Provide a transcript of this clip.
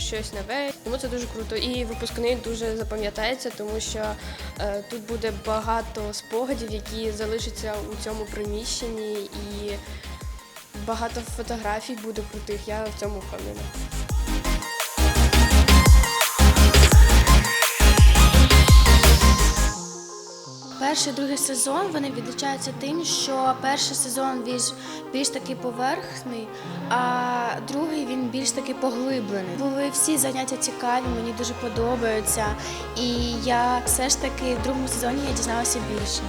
щось нове. Тому це дуже круто. І випускний дуже запам'ятається, тому що е, тут буде багато спогадів, які залишаться у цьому приміщенні, і багато фотографій буде крутих. Я в цьому впевнена. Перший другий сезон вони відрізняються тим, що перший сезон більш, більш такий поверхний, а другий він більш такий поглиблений. Були всі заняття цікаві, мені дуже подобаються. І я все ж таки в другому сезоні я дізналася більше.